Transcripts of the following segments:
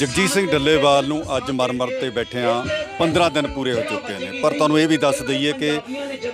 ਜਗਜੀਤ ਸਿੰਘ ਡੱਲੇਵਾਲ ਨੂੰ ਅੱਜ ਮਰ-ਮਰ ਤੇ ਬੈਠੇ ਆ 15 ਦਿਨ ਪੂਰੇ ਹੋ ਚੁੱਕੇ ਨੇ। ਪਰ ਤੁਹਾਨੂੰ ਇਹ ਵੀ ਦੱਸ ਦਈਏ ਕਿ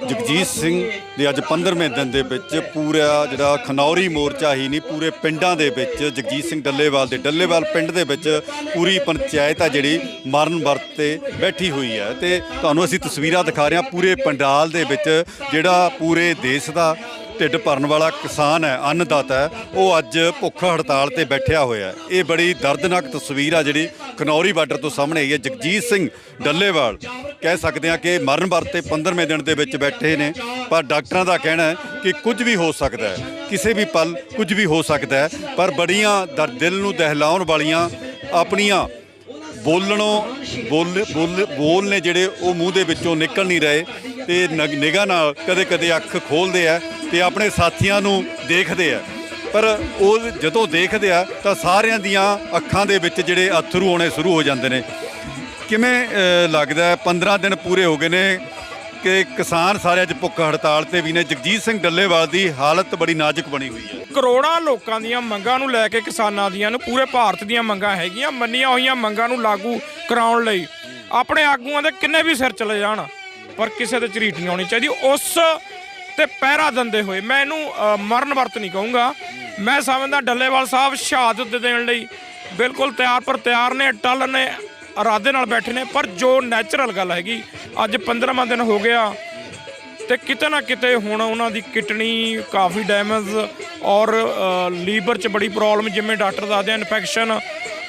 ਜਗਜੀਤ ਸਿੰਘ ਦੇ ਅੱਜ 15ਵੇਂ ਦਿਨ ਦੇ ਵਿੱਚ ਪੂਰਾ ਜਿਹੜਾ ਖਨੌਰੀ ਮੋਰਚਾ ਹੀ ਨਹੀਂ, ਪੂਰੇ ਪਿੰਡਾਂ ਦੇ ਵਿੱਚ ਜਗਜੀਤ ਸਿੰਘ ਡੱਲੇਵਾਲ ਦੇ ਡੱਲੇਵਾਲ ਪਿੰਡ ਦੇ ਵਿੱਚ ਪੂਰੀ ਪੰਚਾਇਤ ਆ ਜਿਹੜੀ ਮਰਨ ਵਰਤ ਤੇ ਬੈਠੀ ਹੋਈ ਹੈ। ਤੇ ਤੁਹਾਨੂੰ ਅਸੀਂ ਤਸਵੀਰਾਂ ਦਿਖਾ ਰਹੇ ਹਾਂ ਪੂਰੇ ਪੰਡਾਲ ਦੇ ਵਿੱਚ ਜਿਹੜਾ ਪੂਰੇ ਦੇਸ਼ ਦਾ ਢਿੱਡ ਭਰਨ ਵਾਲਾ ਕਿਸਾਨ ਹੈ, ਅੰਨਦਾਤਾ ਹੈ, ਉਹ ਅੱਜ ਭੁੱਖ ਹੜਤਾਲ ਤੇ ਬੈਠਿਆ ਹੋਇਆ ਹੈ। ਇਹ ਬੜੀ ਦਰਦਨਾਕ ਤਸਵੀਰ ਆ ਜਿਹੜੀ ਖਨੌਰੀ ਬਾਰਡਰ ਤੋਂ ਸਾਹਮਣੇ ਆਈ ਹੈ, ਜਗਜੀਤ ਸਿੰਘ ਡੱਲੇਵਾਲ। ਕਹਿ ਸਕਦੇ ਆ ਕਿ ਮਰਨ ਵਰਤ ਤੇ 15ਵੇਂ ਦਿਨ ਦੇ ਵਿੱਚ ਬੈਠੇ ਨੇ, ਪਰ ਡਾਕਟਰਾਂ ਦਾ ਕਹਿਣਾ ਹੈ ਕਿ ਕੁਝ ਵੀ ਹੋ ਸਕਦਾ ਹੈ, ਕਿਸੇ ਵੀ ਪਲ ਕੁਝ ਵੀ ਹੋ ਸਕਦਾ ਹੈ, ਪਰ ਬੜੀਆਂ ਦਰ ਦਿਲ ਨੂੰ ਦਹਿਲਾਉਣ ਵਾਲੀਆਂ ਆਪਣੀਆਂ ਬੋਲਣੋਂ ਬੋਲ ਬੋਲ ਬੋਲ ਨੇ ਜਿਹੜੇ ਉਹ ਮੂੰਹ ਦੇ ਵਿੱਚੋਂ ਨਿਕਲ ਨਹੀਂ ਰਹੇ। ਤੇ ਨਿਗਾਹ ਨਾਲ ਕਦੇ-ਕਦੇ ਅੱਖ ਖੋਲਦੇ ਆ ਤੇ ਆਪਣੇ ਸਾਥੀਆਂ ਨੂੰ ਦੇਖਦੇ ਆ। ਪਰ ਉਹ ਜਦੋਂ ਦੇਖਦੇ ਆ ਤਾਂ ਸਾਰਿਆਂ ਦੀਆਂ ਅੱਖਾਂ ਦੇ ਵਿੱਚ ਜਿਹੜੇ ਅਥਰੂ ਆਉਣੇ ਸ਼ੁਰੂ ਹੋ ਜਾਂਦੇ ਨੇ। ਕਿਵੇਂ ਲੱਗਦਾ ਹੈ? 15 ਦਿਨ ਪੂਰੇ ਹੋ ਗਏ ਨੇ ਕਿ ਕਿਸਾਨ ਸਾਰੇ ਅੱਜ ਭੁੱਖ ਹੜਤਾਲ ਤੇ ਵੀ ਨੇ। ਜਗਜੀਤ ਸਿੰਘ ਡੱਲੇਵਾਲ ਦੀ ਹਾਲਤ ਬੜੀ ਨਾਜ਼ੁਕ ਬਣੀ ਹੋਈ ਹੈ। ਕਰੋੜਾਂ ਲੋਕਾਂ ਦੀਆਂ ਮੰਗਾਂ ਨੂੰ ਲੈ ਕੇ ਕਿਸਾਨਾਂ ਦੀਆਂ ਨੂੰ ਪੂਰੇ ਭਾਰਤ ਦੀਆਂ ਮੰਗਾਂ ਹੈਗੀਆਂ। ਮੰਨੀਆਂ ਹੋਈਆਂ ਮੰਗਾਂ ਨੂੰ ਲਾਗੂ ਕਰਾਉਣ ਲਈ ਆਪਣੇ ਆਗੂਆਂ ਦੇ ਕਿੰਨੇ ਵੀ ਸਿਰ ਚਲੇ ਜਾਣ। ਪਰ ਕਿਸੇ ਤੇ ਝਰੀਟ ਨਹੀਂ ਆਉਣੀ ਚਾਹੀਦੀ। ਉਸ ਤੇ ਪਹਿਰਾ ਦਿੰਦੇ ਹੋਏ ਮੈਂ ਇਹਨੂੰ ਅ, ਮਰਨ ਵਰਤ ਨਹੀਂ ਕਹੂੰਗਾ। ਮੈਂ ਸਮਝਦਾ ਡੱਲੇਵਾਲ ਸਾਹਿਬ ਸ਼ਹਾਦਤ ਦੇਣ ਲਈ ਬਿਲਕੁਲ ਤਿਆਰ ਪਰ ਤਿਆਰ ਨੇ ਟਲ ਨੇ ਇਰਾਦੇ ਨਾਲ ਬੈਠੇ ਨੇ ਪਰ ਜੋ ਨੈਚੁਰਲ ਗੱਲ ਹੈਗੀ ਅੱਜ 15ਵਾਂ ਦਿਨ ਹੋ ਗਿਆ ਤੇ ਕਿਤੇ ਨਾ ਕਿਤੇ ਹੁਣ ਉਹਨਾਂ ਦੀ ਕਿਡਨੀ ਕਾਫੀ ਡੈਮੇਜ ਔਰ ਲੀਵਰ 'ਚ ਬੜੀ ਪ੍ਰੋਬਲਮ ਜਿਵੇਂ ਡਾਕਟਰ ਦੱਸਦੇ ਆ ਇਨਫੈਕਸ਼ਨ।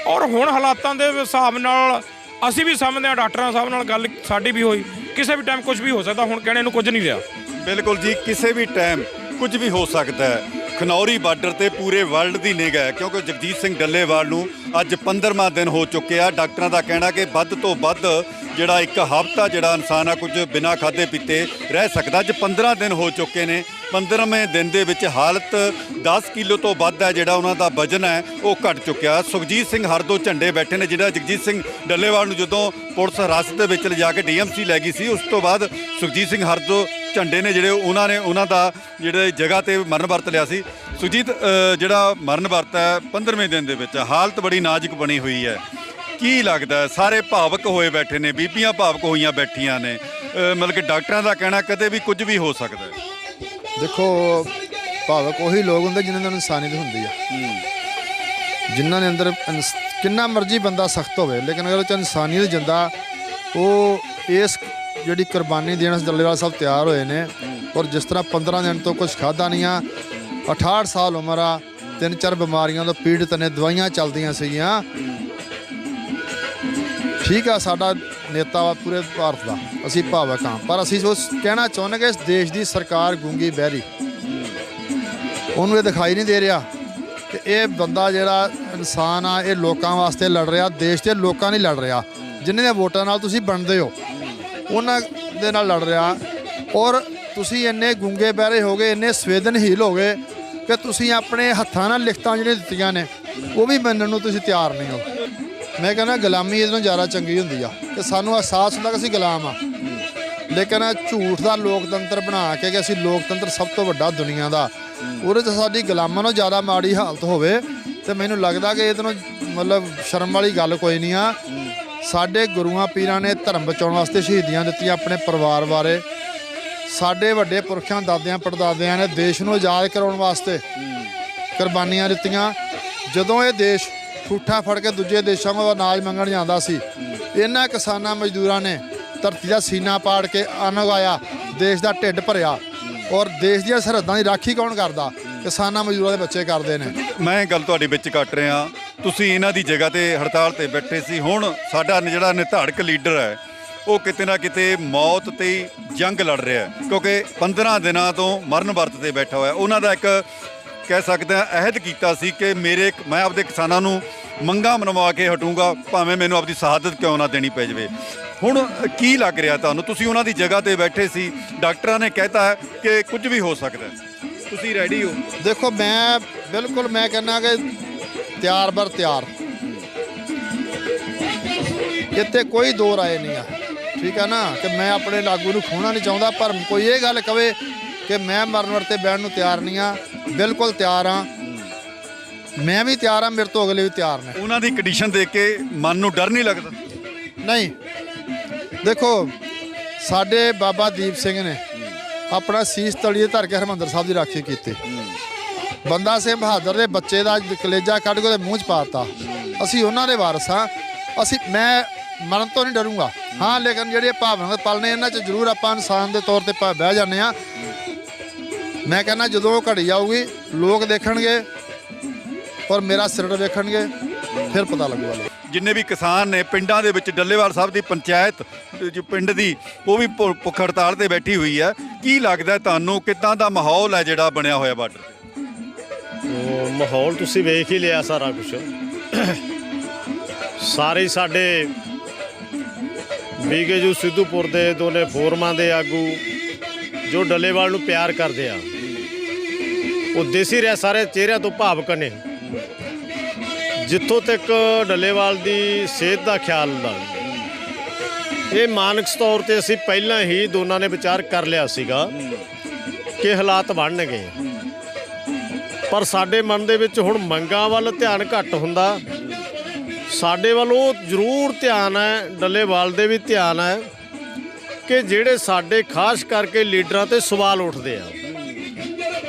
ਔਰ ਹੁਣ ਹਾਲਾਤਾਂ ਦੇ ਹਿਸਾਬ ਨਾਲ ਅਸੀਂ ਵੀ ਸਮਝਦੇ ਆ ਡਾਕਟਰਾਂ ਸਾਹਿਬ ਨਾਲ ਗੱਲ ਸਾਡੀ ਵੀ ਹੋਈ। ਕਿਸੇ ਵੀ ਟਾਈਮ ਕੁਝ ਵੀ ਹੋ ਸਕਦਾ, ਹੁਣ ਕਹਿਣੇ ਨੂੰ ਕੁਝ ਨਹੀਂ ਰਿਹਾ। ਬਿਲਕੁਲ ਜੀ, ਕਿਸੇ ਵੀ ਟਾਈਮ ਕੁਝ ਵੀ ਹੋ ਸਕਦਾ ਹੈ। ਖਨੌਰੀ ਬਾਰਡਰ ਤੇ ਪੂਰੇ ਵਰਲਡ ਦੀ ਨਿਗਾਹ ਹੈ, ਕਿਉਂਕਿ ਜਗਜੀਤ ਸਿੰਘ ਡੱਲੇਵਾਲ ਨੂੰ ਅੱਜ 15ਵਾਂ ਦਿਨ ਹੋ ਚੁੱਕਿਆ ਡਾਕਟਰਾਂ ਦਾ ਕਹਿਣਾ ਕਿ ਵੱਧ ਤੋਂ ਵੱਧ ਜਿਹੜਾ ਇੱਕ ਹਫ਼ਤਾ ਜਿਹੜਾ ਇਨਸਾਨ ਆ, ਕੁਝ ਬਿਨਾਂ ਖਾਦੇ ਪੀਤੇ ਰਹਿ ਸਕਦਾ। ਅੱਜ 15 ਦਿਨ ਹੋ ਚੁੱਕੇ ਨੇ। 15ਵੇਂ ਦਿਨ ਦੇ ਵਿੱਚ ਹਾਲਤ 10 ਕਿਲੋ ਤੋਂ ਵੱਧ ਹੈ, ਜਿਹੜਾ ਉਹਨਾਂ ਦਾ ਵਜਨ ਹੈ, ਉਹ ਘਟ ਚੁੱਕਿਆ। ਸੁਖਜੀਤ ਸਿੰਘ ਹਰਦੋ ਝੰਡੇ ਬੈਠੇ ਨੇ, ਜਿਹੜਾ ਜਗਜੀਤ ਸਿੰਘ ਡੱਲੇਵਾਲ ਨੂੰ ਜਦੋਂ ਪੁਲਿਸ ਹਿਰਾਸਤ ਦੇ ਵਿੱਚ ਲਿਜਾ ਕੇ ਡੀਐਮਸੀ ਲੈ ਗਈ ਸੀ, ਉਸ ਤੋਂ ਬਾਅਦ ਸੁਖਜੀਤ ਸਿੰਘ ਹਰਦੋ ਝੰਡੇ ਨੇ ਜਿਹੜੇ ਉਹਨਾਂ ਨੇ ਉਹਨਾਂ ਦਾ ਜਿਹੜੇ ਜਗ੍ਹਾ ਤੇ ਮਰਨ ਵਰਤ ਲਿਆ ਸੀ। ਸੁਜੀਤ ਜਿਹੜਾ ਮਰਨ ਵਰਤ ਹੈ 15ਵੇਂ ਦਿਨ ਦੇ ਵਿੱਚ ਹਾਲਤ ਬੜੀ ਨਾਜ਼ੁਕ ਬਣੀ ਹੋਈ ਹੈ। ਕੀ ਲੱਗਦਾ? ਸਾਰੇ ਭਾਵਕ ਹੋਏ ਬੈਠੇ ਨੇ ਬੀਬੀਆਂ ਭਾਵਕ ਹੋਈਆਂ ਬੈਠੀਆਂ ਨੇ। ਮਤਲਬ ਕਿ ਡਾਕਟਰਾਂ ਦਾ ਕਹਿਣਾ ਕਦੇ ਵੀ ਕੁਝ ਵੀ ਹੋ ਸਕਦਾ ਹੈ। ਦੇਖੋ ਭਾਵਕ ਉਹੀ ਲੋਕ ਹੁੰਦੇ ਜਿਨ੍ਹਾਂ ਅੰਦਰ ਇਨਸਾਨੀਅਤ ਹੁੰਦੀ ਆ। ਜਿਨ੍ਹਾਂ ਦੇ ਅੰਦਰ ਕਿੰਨਾ ਮਰਜ਼ੀ ਬੰਦਾ ਸਖਤ ਹੋਵੇ ਲੇਕਿਨ ਅਗਰ ਉਹ ਚ ਇਨਸਾਨੀਅਤ ਜਿੰਦਾ ਉਹ ਇਸ ਜਿਹੜੀ ਕੁਰਬਾਨੀ ਦੇਣ ਦੱਲੇਵਾਲ ਸਾਹਿਬ ਤਿਆਰ ਹੋਏ ਨੇ ਔਰ ਜਿਸ ਤਰ੍ਹਾਂ 15 ਦਿਨ ਤੋਂ ਕੁਝ ਖਾਦਾ ਨਹੀਂ ਆ 68 ਸਾਲ ਉਮਰ ਆ, ਤਿੰਨ ਚਾਰ ਬਿਮਾਰੀਆਂ ਤੋਂ ਪੀੜਤ ਨੇ, ਦਵਾਈਆਂ ਚੱਲਦੀਆਂ ਸੀਗੀਆਂ। ਠੀਕ ਆ, ਸਾਡਾ ਨੇਤਾ ਵਾ ਪੂਰੇ ਭਾਰਤ ਦਾ, ਅਸੀਂ ਭਾਵਕ ਹਾਂ। ਪਰ ਅਸੀਂ ਉਸ ਕਹਿਣਾ ਚਾਹੁੰਦੇ ਕਿ ਇਸ ਦੇਸ਼ ਦੀ ਸਰਕਾਰ ਗੂੰਗੀ ਬਹਿਰੀ। ਉਹਨੂੰ ਇਹ ਦਿਖਾਈ ਨਹੀਂ ਦੇ ਰਿਹਾ ਕਿ ਇਹ ਬੰਦਾ ਜਿਹੜਾ ਇਨਸਾਨ ਆ, ਇਹ ਲੋਕਾਂ ਵਾਸਤੇ ਲੜ ਰਿਹਾ, ਦੇਸ਼ ਦੇ ਲੋਕਾਂ ਨਹੀਂ ਲੜ ਰਿਹਾ। ਜਿਨ੍ਹਾਂ ਦੇ ਵੋਟਾਂ ਨਾਲ ਤੁਸੀਂ ਬਣਦੇ ਹੋ ਉਹਨਾਂ ਦੇ ਨਾਲ ਲੜ ਰਿਹਾ। ਔਰ ਤੁਸੀਂ ਇੰਨੇ ਗੁੰਗੇ ਬਹਿਰੇ ਹੋ ਗਏ, ਇੰਨੇ ਸੰਵੇਦਨਹੀਲ ਹੋ ਗਏ ਕਿ ਤੁਸੀਂ ਆਪਣੇ ਹੱਥਾਂ ਨਾਲ ਲਿਖਤਾਂ ਜਿਹੜੀਆਂ ਦਿੱਤੀਆਂ ਨੇ, ਉਹ ਵੀ ਮੰਨਣ ਨੂੰ ਤੁਸੀਂ ਤਿਆਰ ਨਹੀਂ ਹੋ। ਮੈਂ ਕਹਿੰਦਾ ਗੁਲਾਮੀ ਇਹਦੋਂ ਜ਼ਿਆਦਾ ਚੰਗੀ ਹੁੰਦੀ ਆ ਕਿ ਸਾਨੂੰ ਅਹਿਸਾਸ ਹੁੰਦਾ ਕਿ ਅਸੀਂ ਗੁਲਾਮ ਆ। ਲੇਕਿਨ ਝੂਠ ਦਾ ਲੋਕਤੰਤਰ ਬਣਾ ਕੇ ਕਿ ਅਸੀਂ ਲੋਕਤੰਤਰ ਸਭ ਤੋਂ ਵੱਡਾ ਦੁਨੀਆ ਦਾ। ਉਹਦੇ 'ਚ ਸਾਡੀ ਗੁਲਾਮਾਂ ਨੂੰ ਜ਼ਿਆਦਾ ਮਾੜੀ ਹਾਲਤ ਹੋਵੇ ਤੇ ਮੈਨੂੰ ਲੱਗਦਾ ਕਿ ਇਹਦੋਂ ਮਤਲਬ ਸ਼ਰਮ ਵਾਲੀ ਗੱਲ ਕੋਈ ਨਹੀਂ ਆ। ਸਾਡੇ ਗੁਰੂਆਂ ਪੀਰਾਂ ਨੇ ਧਰਮ ਬਚਾਉਣ ਵਾਸਤੇ ਸ਼ਹੀਦੀਆਂ ਦਿੱਤੀਆਂ ਆਪਣੇ ਪਰਿਵਾਰ ਬਾਰੇ। ਸਾਡੇ ਵੱਡੇ ਪੁਰਖਾਂ ਦਾਦਿਆਂ, ਪੜਦਾਦਿਆਂ ਨੇ ਦੇਸ਼ ਨੂੰ ਆਜ਼ਾਦ ਕਰਾਉਣ ਵਾਸਤੇ ਕੁਰਬਾਨੀਆਂ ਦਿੱਤੀਆਂ। ਜਦੋਂ ਇਹ ਦੇਸ਼ ਠੂਠਾ ਫੜ ਕੇ ਦੂਜੇ ਦੇਸ਼ਾਂ ਕੋਲ ਅਨਾਜ ਮੰਗਣ ਜਾਂਦਾ ਸੀ, ਇਹਨਾਂ ਕਿਸਾਨਾਂ ਮਜ਼ਦੂਰਾਂ ਨੇ ਧਰਤੀ ਦਾ ਸੀਨਾ ਪਾੜ ਕੇ ਅੰਨ ਉਗਾਇਆ ਦੇਸ਼ ਦਾ ਢਿੱਡ ਭਰਿਆ ਔਰ ਦੇਸ਼ ਦੀਆਂ ਸਰਹੱਦਾਂ ਦੀ ਰਾਖੀ ਕੌਣ ਕਰਦਾ? ਕਿਸਾਨਾਂ ਮਜ਼ਦੂਰਾਂ ਦੇ ਬੱਚੇ ਕਰਦੇ ਨੇ। ਮੈਂ ਗੱਲ ਤੁਹਾਡੇ ਵਿੱਚ ਕੱਟ ਰਿਹਾ। ਤੁਸੀਂ ਇਹਨਾਂ ਦੀ ਜਗ੍ਹਾ ਤੇ ਹੜਤਾਲ ਤੇ ਬੈਠੇ ਸੀ। ਹੁਣ ਸਾਡਾ ਜਿਹੜਾ ਨਿਧਾੜਕ ਲੀਡਰ ਹੈ, ਉਹ ਕਿਤੇ ਨਾ ਕਿਤੇ ਮੌਤ ਤੇ ਜੰਗ ਲੜ ਰਿਹਾ ਹੈ। ਕਿਉਂਕਿ 15 ਦਿਨਾਂ ਤੋਂ ਮਰਨ ਵਰਤ ਤੇ ਬੈਠਾ ਹੋਇਆ ਉਹਨਾਂ ਦਾ ਇੱਕ ਕਹਿ ਸਕਦੇ ਹਾਂ, ਅਹਿਦ ਕੀਤਾ ਸੀ ਕਿ ਮੇਰੇ ਮੈਂ ਆਪਦੇ ਕਿਸਾਨਾਂ ਨੂੰ ਮੰਗਾ ਮਨਵਾ ਕੇ ਹਟੂੰਗਾ, ਭਾਵੇਂ ਮੈਨੂੰ ਆਪਦੀ ਸ਼ਹਾਦਤ ਕਿਉਂ ਨਾ ਦੇਣੀ ਪੈ ਜਾਵੇ। ਹੁਣ ਕੀ ਲੱਗ ਰਿਹਾ ਤੁਹਾਨੂੰ? ਤੁਸੀਂ ਉਹਨਾਂ ਦੀ ਜਗ੍ਹਾ ਤੇ ਬੈਠੇ ਸੀ। ਡਾਕਟਰਾਂ ਨੇ ਕਹਿਤਾ ਹੈ ਕਿ ਕੁਝ ਵੀ ਹੋ ਸਕਦਾ ਤੁਸੀਂ ਰੈਡੀ ਹੋ? ਦੇਖੋ, ਮੈਂ ਬਿਲਕੁਲ ਮੈਂ ਕਹਿੰਦਾ ਕਿ ਤਿਆਰ ਬਰ ਤਿਆਰ। ਇੱਥੇ ਕੋਈ ਦੋ ਰਾਏ ਨਹੀਂ ਆ। ਠੀਕ ਆ ਨਾ? ਕਿ ਮੈਂ ਆਪਣੇ ਲਾਗੂ ਨੂੰ ਖੋਣਾ ਨਹੀਂ ਚਾਹੁੰਦਾ ਪਰ ਕੋਈ ਇਹ ਗੱਲ ਕਵੇ ਕਿ ਮੈਂ ਮਰਨ ਵਰਤੇ ਬੈਠਣ ਨੂੰ ਤਿਆਰ ਨਹੀਂ ਆ। ਬਿਲਕੁਲ ਤਿਆਰ ਆ। ਮੈਂ ਵੀ ਤਿਆਰ ਆ ਮੇਰੇ ਤੋਂ ਅਗਲੇ ਵੀ ਤਿਆਰ ਨੇ। ਉਹਨਾਂ ਦੀ ਕੰਡੀਸ਼ਨ ਦੇਖ ਕੇ ਮਨ ਨੂੰ ਡਰ ਨਹੀਂ ਲੱਗਦਾ? ਨਹੀਂ। ਦੇਖੋ ਸਾਡੇ ਬਾਬਾ ਦੀਪ ਸਿੰਘ ਨੇ ਆਪਣਾ ਸੀਸ ਤਲੀਏ ਧਰ ਕੇ ਹਰਮੰਦਰ ਸਾਹਿਬ ਦੀ ਰਾਖੀ ਕੀਤੀ। ਬੰਦਾ ਸਿੰਘ ਬਹਾਦਰ ਦੇ ਬੱਚੇ ਦਾ ਕਲੇਜਾ ਕੱਢ ਕੇ ਉਹਦੇ ਮੂੰਹ 'ਚ ਪਾਤਾ ਅਸੀਂ ਉਹਨਾਂ ਦੇ ਵਾਰਸ ਹਾਂ। ਅਸੀਂ, ਮੈਂ ਮਰਨ ਤੋਂ ਨਹੀਂ ਡਰੂੰਗਾ। ਹਾਂ, ਲੇਕਿਨ ਜਿਹੜੇ ਭਾਵਨਾ ਦੇ ਪਲ ਨੇ, ਇਹਨਾਂ 'ਚ ਜ਼ਰੂਰ ਆਪਾਂ ਇਨਸਾਨ ਦੇ ਤੌਰ ਤੇ ਪਾ- ਬਹਿ ਜਾਂਦੇ ਆ ਮੈਂ ਕਹਿੰਦਾ ਜਦੋਂ ਉਹ ਘੜੀ ਜਾਊਗੀ ਲੋਕ ਦੇਖਣਗੇ ਔਰ ਮੇਰਾ ਸਿਰ ਵੇਖਣਗੇ, ਫਿਰ ਪਤਾ ਲੱਗੂਗਾ ਜਿੰਨੇ ਵੀ ਕਿਸਾਨ ਨੇ ਪਿੰਡਾਂ ਦੇ ਵਿੱਚ ਡੱਲੇਵਾਲ ਸਾਹਿਬ ਦੀ ਪੰਚਾਇਤ, ਜੋ ਪਿੰਡ ਦੀ, ਉਹ ਵੀ ਭੁ- ਭੁੱਖ ਹੜਤਾਲ ਤੇ ਬੈਠੀ ਹੋਈ ਹੈ। ਕੀ ਲੱਗਦਾ ਤੁਹਾਨੂੰ, ਕਿੱਦਾਂ ਦਾ ਮਾਹੌਲ ਹੈ ਜਿਹੜਾ ਬਣਿਆ ਹੋਇਆ ਬਾਰਡਰ ਉਹ ਮਾਹੌਲ ਤੁਸੀਂ ਵੇਖ ਹੀ ਲਿਆ ਸਾਰਾ ਕੁਝ ਸਾਰੇ ਹੀ ਸਾਡੇ ਬੀਗੇਜੂ ਸਿੱਧੂਪੁਰ ਦੇ ਦੋਨੇ ਫੋਰਮਾਂ ਦੇ ਆਗੂ ਜੋ ਡੱਲੇਵਾਲ ਨੂੰ ਪਿਆਰ ਕਰਦੇ ਆ, ਉਹ ਦੇਸੀ ਰਿਆ ਸਾਰੇ ਚਿਹਰਿਆਂ ਤੋਂ ਭਾਵਕ ਨੇ। ਜਿੱਥੋਂ ਤੱਕ ਡੱਲੇਵਾਲ ਦੀ ਸਿਹਤ ਦਾ ਖਿਆਲ ਦਾ ਇਹ ਮਾਨਕ ਤੌਰ ਤੇ ਅਸੀਂ ਪਹਿਲਾਂ ਹੀ ਦੋਨਾਂ ਨੇ ਵਿਚਾਰ ਕਰ ਲਿਆ ਸੀਗਾ ਕਿ ਹਾਲਾਤ ਬਣਨਗੇ। ਪਰ ਸਾਡੇ ਮਨ ਦੇ ਵਿੱਚ ਹੁਣ ਮੰਗਾਂ ਵੱਲ ਧਿਆਨ ਘੱਟ ਹੁੰਦਾ। ਸਾਡੇ ਵੱਲ ਉਹ ਜ਼ਰੂਰ ਧਿਆਨ ਹੈ, ਡੱਲੇਵਾਲ ਦੇ ਵੀ ਧਿਆਨ ਹੈ ਕਿ ਜਿਹੜੇ ਸਾਡੇ ਖਾਸ ਕਰਕੇ ਲੀਡਰਾਂ ਤੇ ਸਵਾਲ ਉੱਠਦੇ ਆ।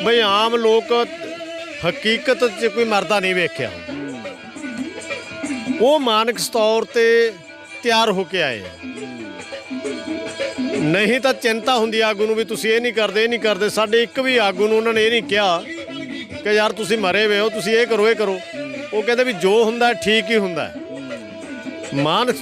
ਬਈ ਆਮ ਲੋਕ ਹਕੀਕਤ 'ਚ ਕੋਈ ਮਰਦਾ ਨਹੀਂ ਵੇਖਿਆ। ਉਹ ਮਾਨਕ ਤੌਰ ਤੇ ਤਿਆਰ ਹੋ ਕੇ ਆਏ ਆ। ਨਹੀਂ ਤਾਂ ਚਿੰਤਾ ਹੁੰਦੀ ਆਗੂ ਨੂੰ ਵੀ ਤੁਸੀਂ ਇਹ ਨਹੀਂ ਕਰਦੇ, ਇਹ ਨਹੀਂ ਕਰਦੇ, ਸਾਡੇ ਇੱਕ ਵੀ ਆਗੂ ਨੂੰ ਉਹਨਾਂ ਨੇ ਇਹ ਨਹੀਂ ਕਿਹਾ ਕਿ ਯਾਰ ਤੁਸੀਂ ਮਰੇ ਹੋਏ ਹੋ ਤੁਸੀਂ ਇਹ ਕਰੋ ਇਹ ਕਰੋ। ਉਹ ਕਹਿੰਦੇ ਵੀ ਜੋ ਹੁੰਦਾ ਠੀਕ ਹੀ ਹੁੰਦਾ ਮਾਨਸ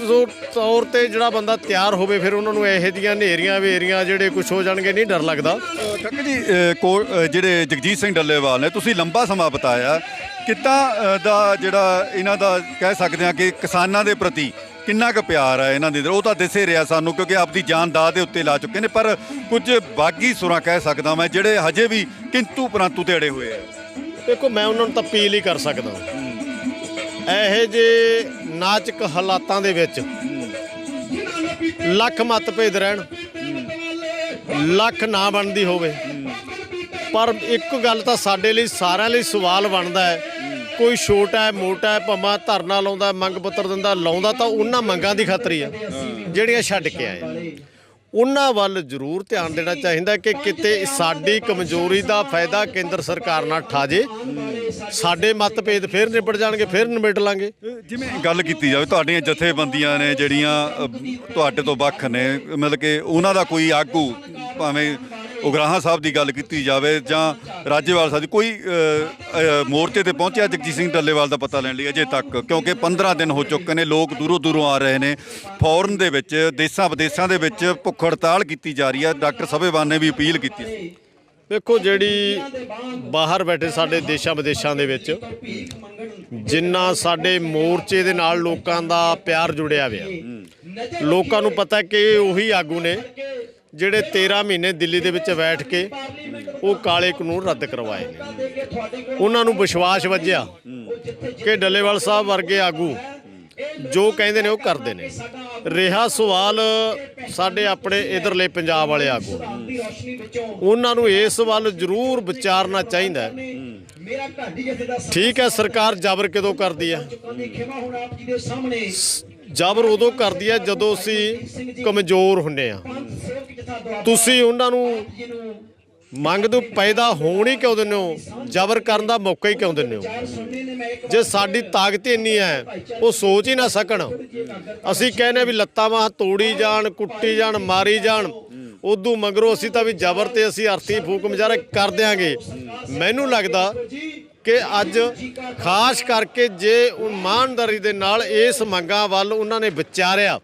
ਤੌਰ ਤੇ ਜਿਹੜਾ ਬੰਦਾ ਤਿਆਰ ਹੋਵੇ ਫਿਰ ਉਹਨਾਂ ਨੂੰ ਇਹੋ ਜਿਹੀਆਂ ਹਨੇਰੀਆਂ ਵੇਰੀਆਂ ਜਿਹੜੇ ਕੁਝ ਹੋ ਜਾਣਗੇ ਨਹੀਂ ਡਰ ਲੱਗਦਾ। ਠੱਕ ਜੀ ਅ, ਕੋ- ਅ, ਜਿਹੜੇ ਜਗਜੀਤ ਸਿੰਘ ਡੱਲੇਵਾਲ ਨੇ ਤੁਸੀਂ ਲੰਬਾ ਸਮਾਂ ਬਿਤਾਇਆ। ਕਿੱਦਾਂ ਅ, ਦਾ ਜਿਹੜਾ ਇਹਨਾਂ ਦਾ ਕਹਿ ਸਕਦੇ ਹਾਂ ਕਿ ਕਿਸਾਨਾਂ ਦੇ ਪ੍ਰਤੀ ਕਿੰਨਾ ਕੁ ਪਿਆਰ ਹੈ ਇਹਨਾਂ ਦੇ ਅੰਦਰ? ਉਹ ਤਾਂ ਦਿਸੇ ਰਿਹਾ ਸਾਨੂੰ ਕਿਉਂਕਿ ਆਪਦੀ ਜਾਨ ਦਾਅ ਦੇ ਉੱਤੇ ਲਾ ਚੁੱਕੇ ਨੇ ਪਰ ਕੁਝ ਬਾਗੀ ਸੁਰਾਂ ਕਹਿ ਸਕਦਾ ਮੈਂ ਜਿਹੜੇ ਹਜੇ ਵੀ ਕਿੰਤੂ ਪਰੰਤੂ ਤੇ ਅੜੇ ਹੋਏ ਆ। ਦੇਖੋ, ਮੈਂ ਉਹਨਾਂ ਨੂੰ ਤਾਂ ਅਪੀਲ ਹੀ ਕਰ ਸਕਦਾ ਇਹੋ ਜੇ ਨਾਚਕ ਹਾਲਾਤਾਂ ਦੇ ਵਿੱਚ ਲੱਖ ਮਤਭੇਦ ਰਹਿਣ, ਲੱਖ ਨਾ ਬਣਦੀ ਹੋਵੇ। ਪਰ ਇੱਕ ਗੱਲ ਤਾਂ ਸਾਡੇ ਲਈ, ਸਾਰਿਆਂ ਲਈ ਸਵਾਲ ਬਣਦਾ ਹੈ। ਕੋਈ ਛੋਟਾ ਹੈ, ਮੋਟਾ ਹੈ, ਭਾਵੇਂ ਧਰਨਾ ਲਾਉਂਦਾ, ਮੰਗ ਪੱਤਰ ਦਿੰਦਾ, ਲਾਉਂਦਾ ਤਾਂ ਉਹਨਾਂ ਮੰਗਾਂ ਦੀ ਖਾਤਰ ਹੀ ਆ, ਜਿਹੜੀਆਂ ਛੱਡ ਕੇ ਆਏ ਉਹਨਾਂ ਵੱਲ ਜ਼ਰੂਰ ਧਿਆਨ ਦੇਣਾ ਚਾਹੀਦਾ ਕਿ ਕਿਤੇ ਸਾਡੀ ਕਮਜ਼ੋਰੀ ਦਾ ਫਾਇਦਾ ਕੇਂਦਰ ਸਰਕਾਰ ਨਾਲ ਠਾ ਜੇ ਸਾਡੇ ਮਤਭੇਦ ਫਿਰ ਨਿਬੜ ਜਾਣਗੇ ਫਿਰ ਨਿਬੜ ਲਾਂਗੇ। ਜਿਵੇਂ ਗੱਲ ਕੀਤੀ ਜਾਵੇ ਤੁਹਾਡੀਆਂ ਜਥੇਬੰਦੀਆਂ ਨੇ ਜਿਹੜੀਆਂ ਅ, ਤੁਹਾਡੇ ਤੋਂ ਵੱਖ ਨੇ ਮਤਲਬ ਕਿ ਉਹਨਾਂ ਦਾ ਕੋਈ ਆਗੂ ਭਾਵੇਂ ਉਗਰਾਹਾਂ ਸਾਹਿਬ ਦੀ ਗੱਲ ਕੀਤੀ ਜਾਵੇ ਜਾਂ ਰਾਜੇਵਾਲ ਸਾਹਿਬ ਦੀ, ਕੋਈ ਮੋਰਚੇ ਤੇ ਪਹੁੰਚਿਆ ਜਗਜੀਤ ਸਿੰਘ ਡੱਲੇਵਾਲ ਦਾ ਪਤਾ ਲੈਣ ਲਈ ਅਜੇ ਤੱਕ? ਕਿਉਂਕਿ 15 ਦਿਨ ਹੋ ਚੁੱਕੇ ਨੇ, ਲੋਕ ਦੂਰੋਂ ਦੂਰੋਂ ਆ ਰਹੇ ਨੇ। ਫੌਰਨ ਦੇ ਵਿੱਚ, ਦੇਸ਼ਾਂ ਵਿਦੇਸ਼ਾਂ ਦੇ ਵਿੱਚ ਭੁੱਖ ਹੜਤਾਲ ਕੀਤੀ ਜਾ ਰਹੀ ਹੈ। ਡਾਕਟਰ ਸਭੇਵਾਨ ਨੇ ਵੀ ਅਪੀਲ ਕੀਤੀ ਸੀ। ਵੇਖੋ ਜਿਹੜੀ ਬਾਹਰ ਬੈਠੇ ਸਾਡੇ ਦੇਸ਼ਾਂ ਵਿਦੇਸ਼ਾਂ ਦੇ ਵਿੱਚ, ਜਿੰਨਾ ਸਾਡੇ ਮੋਰਚੇ ਦੇ ਨਾਲ ਲੋਕਾਂ ਦਾ ਪਿਆਰ ਜੁੜਿਆ ਹੋਇਆ, ਲੋਕਾਂ ਨੂੰ ਪਤਾ ਕਿ ਉਹੀ ਆਗੂ ਨੇ ਜਿਹੜੇ 13 ਮਹੀਨੇ ਦਿੱਲੀ ਦੇ ਵਿੱਚ ਬੈਠ ਕੇ ਉਹ ਕਾਲੇ ਕਾਨੂੰਨ ਰੱਦ ਕਰਵਾਏ। ਨੇ ਉਹਨਾਂ ਨੂੰ ਵਿਸ਼ਵਾਸ ਵੱਜਿਆ ਕਿ ਡੱਲੇਵਾਲ ਸਾਹਿਬ ਵਰਗੇ ਆਗੂ ਜੋ ਕਹਿੰਦੇ ਨੇ ਉਹ ਕਰਦੇ ਨੇ। ਰਿਹਾ ਸਵਾਲ ਸਾਡੇ ਆਪਣੇ ਇਧਰਲੇ ਪੰਜਾਬ ਵਾਲੇ ਆਗੂ। ਉਹਨਾਂ ਨੂੰ ਇਸ ਵੱਲ ਜ਼ਰੂਰ ਵਿਚਾਰਨਾ ਚਾਹੀਦਾ ਠੀਕ ਹੈ, ਸਰਕਾਰ ਜ਼ਬਰ ਕਦੋਂ ਕਰਦੀ ਹੈ? ਜ਼ਬਰ ਉਦੋਂ ਕਰਦੀ ਹੈ ਜਦੋਂ ਅਸੀਂ ਕਮਜ਼ੋਰ ਹੁੰਨੇ ਆ। ਤੁਸੀਂ ਉਹਨਾਂ ਨੂੰ ਮੰਗ ਤੋਂ ਪੈਦਾ ਹੋਣ ਹੀ ਕਿਉਂ ਦਿੰਦੇ ਹੋ? ਜ਼ਬਰ ਕਰਨ ਦਾ ਮੌਕਾ ਹੀ ਕਿਉਂ ਦਿੰਦੇ ਹੋ? ਜੇ ਸਾਡੀ ਤਾਕਤ ਇੰਨੀ ਹੈ, ਉਹ ਸੋਚ ਹੀ ਨਾ ਸਕਣ। ਅਸੀਂ ਕਹਿੰਦੇ ਵੀ ਲੱਤਾਂ ਬਾਹਾਂ ਤੋੜੀ ਜਾਣ, ਕੁੱਟੀ ਜਾਣ, ਮਾਰੀ ਜਾਣ। ਉਦੋਂ ਮਗਰੋਂ ਅਸੀਂ ਤਾਂ ਵੀ ਜ਼ਬਰ ਤੇ ਅਸੀਂ ਅਰਥੀ ਫੂਕ ਮਜਾਰਾ ਕਰ ਦਿਆਂਗੇ। ਮੈਨੂੰ ਲੱਗਦਾ ਕਿ ਅੱਜ ਖਾਸ ਕਰਕੇ ਜੇ ਇਮਾਨਦਾਰੀ ਦੇ ਨਾਲ ਇਸ ਮੰਗਾਂ ਵੱਲ ਉਹਨਾਂ ਨੇ ਵਿਚਾਰਿਆ।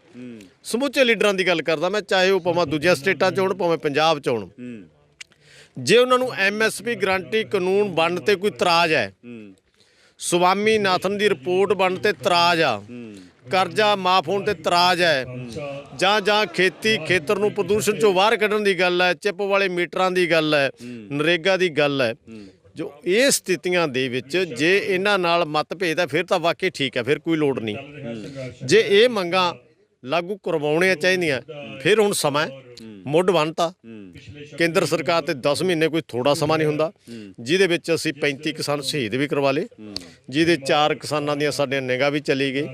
ਸਮੁੱਚੇ ਲੀਡਰਾਂ ਦੀ ਗੱਲ ਕਰਦਾ ਮੈਂ, ਚਾਹੇ ਉਹ ਭਾਵੇਂ ਦੂਜੀਆਂ ਸਟੇਟਾਂ 'ਚ ਹੋਣ, ਭਾਵੇਂ ਪੰਜਾਬ 'ਚ ਹੋਣ। ਜੇ ਉਹਨਾਂ ਨੂੰ ਐਮਐਸਪੀ ਗਰੰਟੀ ਕਾਨੂੰਨ ਬਣਨ ਤੇ ਕੋਈ ਤਰਾਜ ਹੈ ਸੁਵਾਮੀ ਨਾਥਨ ਦੀ ਰਿਪੋਰਟ ਬਣਨ ਤੇ ਤਰਾਜ ਆ, ਕਰਜ਼ਾ ਮਾਫ ਹੋਣ ਤੇ ਤਰਾਜ ਹੈ, ਜਾਂ ਜਾਂ ਖੇਤੀ ਖੇਤਰ ਨੂੰ ਪ੍ਰਦੂਸ਼ਣ ਚੋਂ ਬਾਹਰ ਕੱਢਣ ਦੀ ਗੱਲ ਹੈ, ਚਿੱਪ ਵਾਲੇ ਮੀਟਰਾਂ ਦੀ ਗੱਲ ਹੈ, ਨਰੇਗਾ ਦੀ ਗੱਲ ਹੈ ਜੋ ਇਹ ਸਥਿਤੀਆਂ ਦੇ ਵਿੱਚ ਜੇ ਇਹਨਾਂ ਨਾਲ ਮਤਭੇਦ ਹੈ, ਫਿਰ ਤਾਂ ਵਾਕਈ ਠੀਕ ਹੈ, ਫਿਰ ਕੋਈ ਲੋੜ ਨਹੀਂ। ਜੇ ਇਹ ਮੰਗਾਂ ਲਾਗੂ ਕਰਵਾਉਣੀਆਂ ਚਾਹੀਦੀਆਂ, ਫਿਰ ਹੁਣ ਸਮਾਂ ਮੁੱਢ ਬਣਤਾ। ਕੇਂਦਰ ਸਰਕਾਰ ਤੇ 10 ਮਹੀਨੇ ਕੋਈ ਥੋੜਾ ਸਮਾਂ ਨਹੀਂ ਹੁੰਦਾ। ਜਿਹਦੇ ਵਿੱਚ ਅਸੀਂ 35 ਕਿਸਾਨ ਸ਼ਹੀਦ ਵੀ ਕਰਵਾ ਲਏ। ਜਿਹਦੇ ਚਾਰ ਕਿਸਾਨਾਂ ਦੀਆਂ ਸਾਡੀਆਂ ਨਿਗਾਹ ਵੀ ਚਲੀ ਗਈ।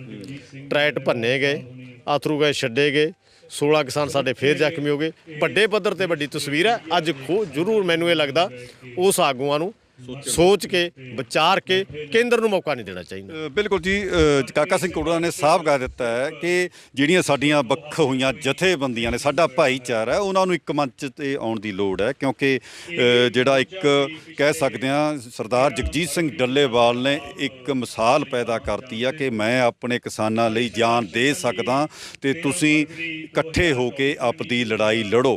ਟਰੈਟ ਭੰਨੇ ਗਏ, ਆਥਰੂ ਗਏ ਛੱਡੇ ਗਏ। 16 ਕਿਸਾਨ ਸਾਡੇ ਫੇਰ ਜ਼ਖਮੀ ਹੋ ਗਏ। ਵੱਡੇ ਪੱਧਰ ਤੇ ਵੱਡੀ ਤਸਵੀਰ ਹੈ। ਅੱਜ ਖੋ ਜ਼ਰੂਰ ਮੈਨੂੰ ਇਹ ਲੱਗਦਾ, ਉਸ ਆਗੂਆਂ ਨੂੰ ਸੋਚ ਕੇ ਵਿਚਾਰ ਕੇ ਕੇਂਦਰ ਨੂੰ ਮੌਕਾ ਨਹੀਂ ਦੇਣਾ ਚਾਹੀਦਾ। ਬਿਲਕੁਲ ਜੀ ਕਾਕਾ ਸਿੰਘ ਕੋੜਾ ਨੇ ਸਾਫ਼ ਕਹਿ ਦਿੱਤਾ ਹੈ ਕਿ ਜਿਹੜੀਆਂ ਸਾਡੀਆਂ ਵੱਖ ਹੋਈਆਂ ਜਥੇਬੰਦੀਆਂ ਨੇ ਸਾਡਾ ਭਾਈਚਾਰਾ ਹੈ ਉਹਨਾਂ ਨੂੰ ਇੱਕ ਮੰਚ ਤੇ ਆਉਣ ਦੀ ਲੋੜ ਹੈ ਕਿਉਂਕਿ ਜਿਹੜਾ ਇੱਕ ਕਹਿ ਸਕਦੇ ਹਾਂ ਸਰਦਾਰ ਜਗਜੀਤ ਸਿੰਘ ਡੱਲੇਵਾਲ ਨੇ ਇੱਕ ਮਿਸਾਲ ਪੈਦਾ ਕਰਤੀ ਆ ਕਿ ਮੈਂ ਆਪਣੇ ਕਿਸਾਨਾਂ ਲਈ ਜਾਨ ਦੇ ਸਕਦਾ ਤੇ ਤੁਸੀਂ ਇਕੱਠੇ ਹੋ ਕੇ ਆਪਦੀ ਲੜਾਈ ਲੜੋ।